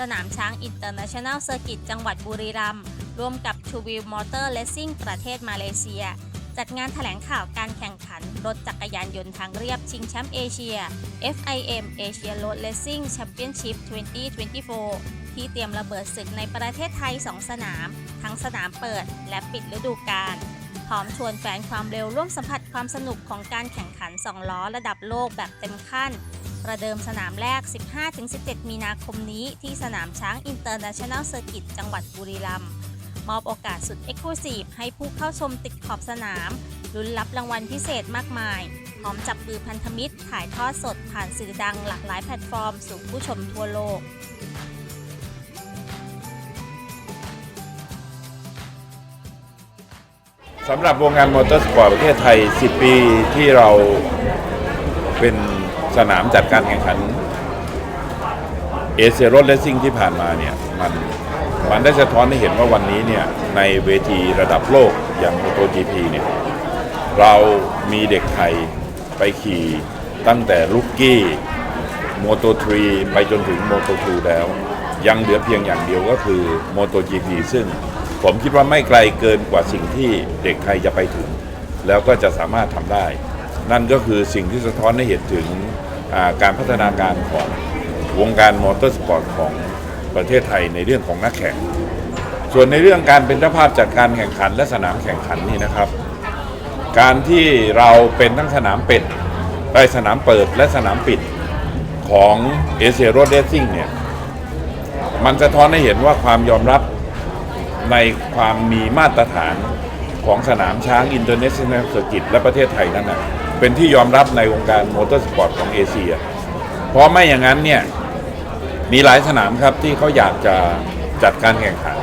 สนามช้างอินเตอร์เนชั่นแนลเซอร์กิตจังหวัดบุรีรัมย์ร่วมกับ t ูวิ l มอเตอร์เลสซิ่งประเทศมาเลเซีย จัดงานแถลงข่าวการแข่งขัน รถจักรยานยนต์ทางเรียบชิงแชมป์เอเชีย FIM Asia Road Racing Championship 2024 ที่เตรียมระเบิดศึกในประเทศไทย 2 สนาม ทั้งสนามเปิดและปิดฤดูกาลพร้อมชวนแฟนความเร็วร่วมสัมผัสความสนุกของการแข่งขัน 2 ล้อระดับโลกแบบเต็มขั้น ประเดิมสนามแรก 15-17 มีนาคมนี้ที่สนามช้างอินเตอร์เนชั่นแนลเซอร์กิตจังหวัดบุรีรัมย์มอบโอกาสสุดเอ็กซ์คลูซีฟให้ผู้เข้าชมติดขอบสนามลุ้นรับรางวัลพิเศษมากมาย พร้อมจับมือพันธมิตร ถ่ายทอดสดผ่านสื่อดังหลากหลายแพลตฟอร์ม สู่ผู้ชมทั่วโลกสำหรับวงการมอเตอร์สปอร์ตประเทศไทย 10 ปีที่เราเป็น สนามจัดการแข่งขันเอเชียรถเลสซิ่งที่ผ่านมาเนี่ยมันมันได้สะท้อนให้เห็นว่าวันนี้เนี่ยในเวทีระดับโลกอย่าง MotoGP เนี่ยเรามีเด็กไทยไปขี่ตั้งแต่ลุกกี้โมโต3ไปจนถึงโมโต2แล้ว ยังเหลือเพียงอย่างเดียวก็คือ MotoGP ซึ่งผมคิดว่าไม่ไกลเกินกว่าสิ่งที่เด็กไทยจะไปถึง แล้วก็จะสามารถทำได้ นั่นก็คือสิ่งที่สะท้อนให้เห็นถึงการพัฒนาการของวงการมอเตอร์สปอร์ตของประเทศไทยในเรื่องของนักแข่ง ส่วนในเรื่องการเป็นเจ้าภาพจัดการแข่งขันและสนามแข่งขันนี่นะครับ การที่เราเป็นทั้งสนามเป็ดไปสนามเปิดและสนามปิดของเอเชียโร d เ a ซิ่งเนี่ย มันสะท้อนให้เห็นว่าความยอมรับในความมีมาตรฐานของสนามช้างอินเตอร์เนชั่นแนลเซอร์กิตและประเทศไทยนั้นนะ เป็นที่ยอมรับในวงการมอเตอร์สปอร์ตของเอเชีย เพราะไม่อย่างนั้นเนี่ยมีหลายสนามครับที่เขาอยากจะจัดการแข่งขัน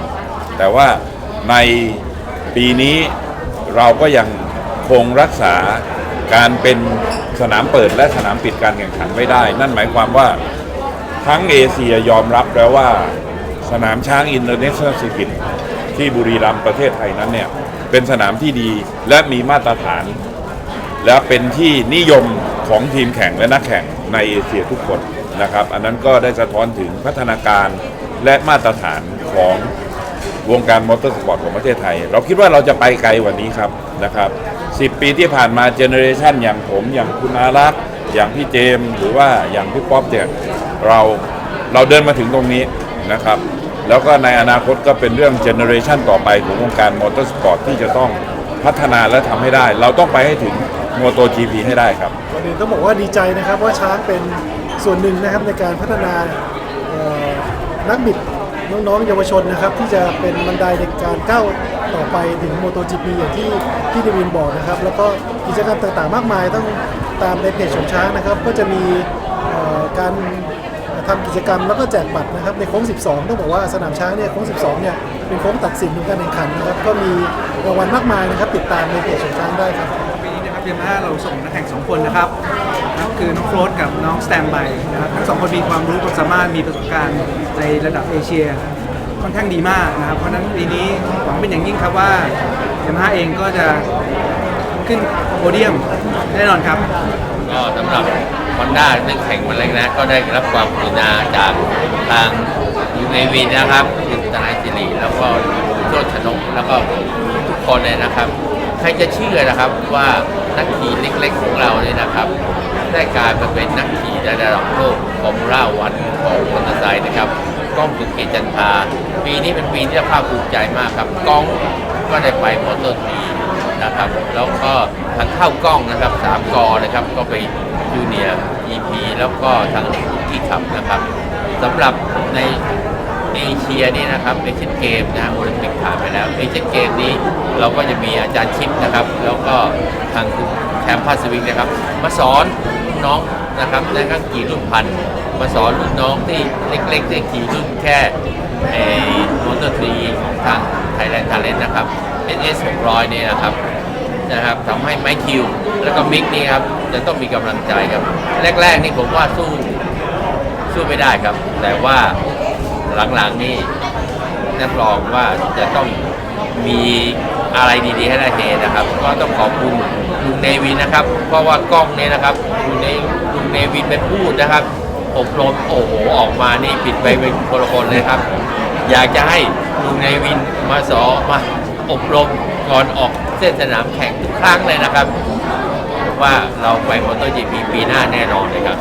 แต่ว่าในปีนี้เราก็ยังคงรักษาการเป็นสนามเปิดและสนามปิดการแข่งขันไว้ได้ นั่นหมายความว่าทั้งเอเชียยอมรับแล้วว่าสนามช้างอินเตอร์เนชั่นแนลซิกิตที่บุรีรัมย์ประเทศไทยนั้นเนี่ยเป็นสนามที่ดีและมีมาตรฐาน และเป็นที่นิยมของทีมแข่งและนักแข่งในเอเชียทุกคนนะครับ อันนั้นก็ได้สะท้อนถึงพัฒนาการและมาตรฐานของวงการมอเตอร์สปอร์ตของประเทศไทย เราคิดว่าเราจะไปไกลกว่านี้ครับนะครับ10 ปีที่ผ่านมาเจเนอเรชันอย่างผม อย่างคุณอารักษ์อย่างพี่เจม หรือว่าอย่างพี่ป๊อปเนี่ยเราเราเดินมาถึงตรงนี้นะครับ แล้วก็ในอนาคตก็เป็นเรื่องเจเนอเรชันต่อไปของวงการมอเตอร์สปอร์ตที่จะต้อง พัฒนาและทำให้ได้ เราต้องไปให้ถึงโมโต GP ให้ได้ครับก่อนอื่นต้องบอกว่าดีใจนะครับว่าช้างเป็นส่วนหนึ่งนะครับในการพัฒนาเอ่อนักบิดน้องๆเยาวชนนะครับ ที่จะเป็นบันไดในการก้าวต่อไปถึงโมโต GP อย่างที่ที่เดวินบอกนะครับ แล้วก็กิจกรรมต่างๆมากมายต้องตามในเพจของช้างนะครับ ก็จะมีเอ่อการ ทำกิจกรรมแล้วก็แจกบัตรนะครับในโค้ง 12 ต้องบอกว่าสนามช้างเนี่ยโค้ง 12 เนี่ยเป็นโค้งตัดสินของการแข่งขันนะครับก็มีรางวัลมากมายนะครับติดตามในเพจของช้างได้ครับปีนี้นะครับเยามาเราส่งนักแข่งสองคนนะครับนะครับคือน้องโฟลตกับน้องสแตมไบนะครับทั้งสองคนมีความรู้ความสามารถมีประสบการณ์ในระดับเอเชียค่อนข้างดีมากนะครับเพราะฉะนั้นปีนี้หวังเป็นอย่างยิ่งครับว่ายามาเองก็จะขึ้นโพเดียมแน่นอนครับก็สำหรับ ฮอนด้าซึ่งแข่งมาแล้วนะ ก็ได้รับความกรุณาจากทางยูเนวินนะครับคุณตนายสิริแล้วก็โชติชนกแล้วก็ทุกคนเลยนะครับ ใครจะเชื่อนะครับว่านักขี่เล็กๆของเราเนี่ยนะครับ ได้กลายมาเป็นนักขี่ในระดับโลกฟอร์มูล่าวันของมอเตอร์ไซค์นะครับก้องสุเกจันทราปีนี้เป็นปีที่ภาคภูมิใจมากครับก้องก็ได้ไปมอเตอร์ที นะครับแล้วก็ทางเข้ากล้องนะครับสามกอนะครับก็ไปจูเนียร์ EP แล้วก็ทางที่ขับนะครับสำหรับในเอเชียนี่นะครับเอเชียนเกมนะโอลิมปิกผ่านไปแล้วเอเชียนเกมนี้เราก็จะมีอาจารย์ชิปนะครับ แล้วก็ทางแคมปัสวิกนะครับ มาสอนน้องนะครับในการขี่รุ่นพัน มาสอนรุ่นน้องที่เล็กๆในขี่รุ่นแค่ไอ้มอเตอร์ทรีของทางไทยแลนด์ทาเลนนะครับ NS 600นี่ยนะครับนะครับทำให้ไมค์คิว แล้วก็มิกนี่ครับจะต้องมีกำลังใจครับ แรกๆนี่ผมว่าสู้สู้ไม่ได้ครับ แต่ว่าหลังๆนี่รับรองว่าจะต้องมีอะไรดีๆให้ได้เห็นนะครับ ก็ต้องขอบคุณลุงเนวินนะครับ เพราะว่ากล้องเนี่ยนะครับลุงเนลุงเนวินเป็นพูดนะครับอบรมโอ้โหออกมานี่ปิดไปเป็นคนละคนเลยครับ อยากจะให้ลุงในวินมาสอนมา อบรมก่อนออกเส้นสนามแข่งทุกครั้งเลยนะครับ ว่าเราไปมอเตอร์จีพีปีหน้าแน่นอนเลยครับ